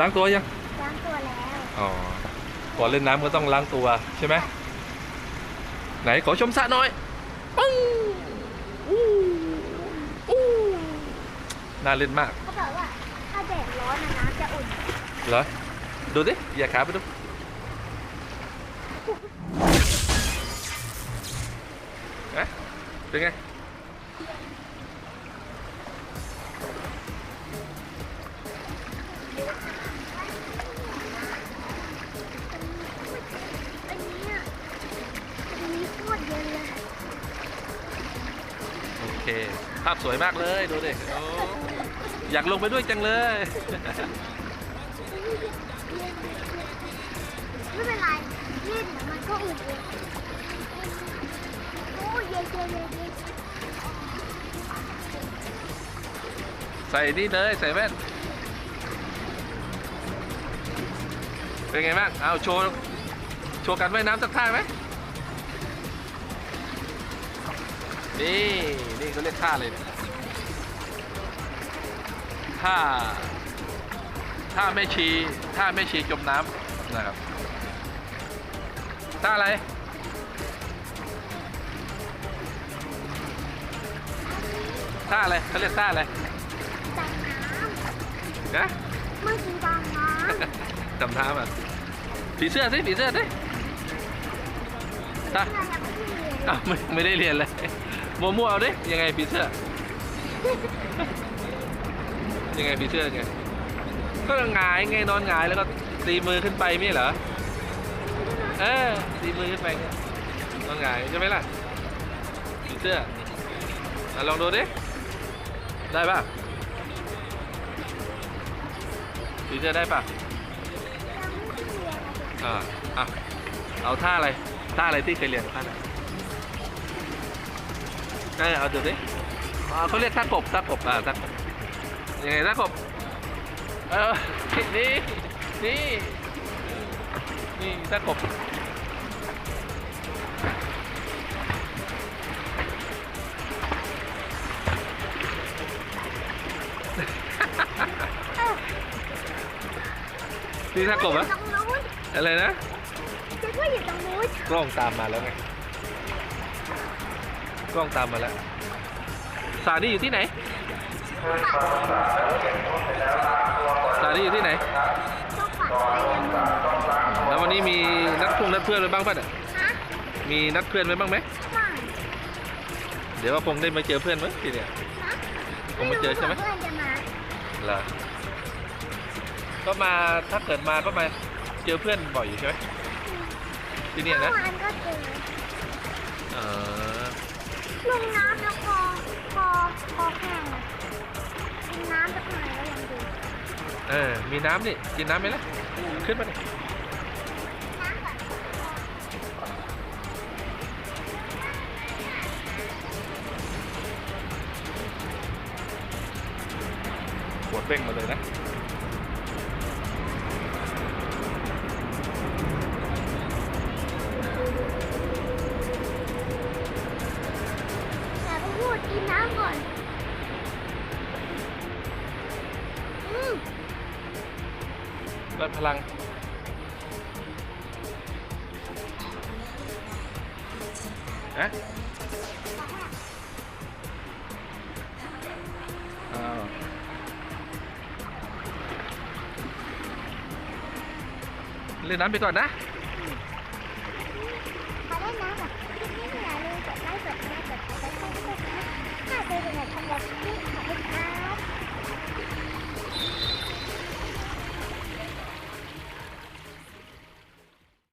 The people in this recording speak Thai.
ล้างตัวยัง ล้างตัวแล้ว อ๋อ ก่อนเล่นน้ำก็ต้องล้างตัวใช่ไหม ไหนขอชมสระหน่อยปึ้งอู้อู้น่าเล่นมาก เขาบอกว่าถ้าแดดร้อนนะน้ำจะอุ่น เหรอ ดูดิ อย่าขาไปดูเอ๊ะเป็นไง เค ภาพสวยมากเลยดูดิอยากลงไปด้วยจังเลย ไม่เป็นไรเล่นเดี๋ยวมันก็อุ่นเองโอ้ยเย็นเย็นเย็นใส่นี่เลยใส่แว่นเป็นไงบ้างเอาโชว์ โชว์การว่ายน้ำสักท่าไหม นี่ นี่เขาเรียกท่าเลยเนี่ยท่าท่าแม่ชีท่าแม่ชีจมน้ำนะครับท่าอะไรท่าอะไรเขาเรียกท่าอะไรจับน้นะำเมื่อกี้บางน้จำท่ามันผีเสื้อสิผีเสื้อสิำท่าที่เรายังไม่ได้เรียนอ้าวไม่ไม่ได้เรียนเลยมัวมัวเอาดิยังไงผีเสื้อยังไงผีเสื้อยังไงก็หงายไงนอนหงายแล้วก็ตีมือขึ้นไปไม่ใช่เหรอเออตีมือขึ้นไปนอนหงายใช่ไหมล่ะผีเสื้ออะลองดูดิได้ป่ะผีเสื้อได้ป่ะ อ่าอะเอาท่าอะไร ท่าอะไรที่เคยเรียนท่าไหนเออเอาดูดิอ่าเขาเรียกท่ากบท่ากบอ่าท่ากบยังไงท่ากบเออนี่นี่นี่ท่ากบนี่ท่ากบออะยู่ตรงนู้น อะไรนะเจ๊ก็อยู่ตรงนู้นกล้องตามมาแล้วไงกล้องตามมาแล้วสานี่อยู่ที่ไหนสานี่อยู่ที่ไหนก็ปัดไปยังมึงแล้ววันนี้มีนัดพุ่งนัดเพื่อนไว้บ้างป่ะเนี่ยฮะมีนัดเพื่อนไว้บ้างไหมไม่เดี๋ยวว่าคงได้มาเจอเพื่อนมั้งทีเนี้ยฮะคงมาเจอใช่ไหมเพื่อนจะมาเหรอก็มาถ้าเกิดมาก็มา เจอเพื่อนบ่อยอยู่ใช่ไหมที่เนี่ยนะเมื่อวานก็เจอเออลงน้ำแล้วคอคอคอแข็งกินน้ำสักหน่อยแล้วยังดีเออ มีน้ำนี่กินน้ำไหมล่ะ ขึ้นมาดิน้ำแบบปวดเบ้งมาเลยนะ กินน้ำก่อน อืมได้พลังฮะอ้าวเล่นน้ำไปก่อนนะ 세등呢，看到手 시.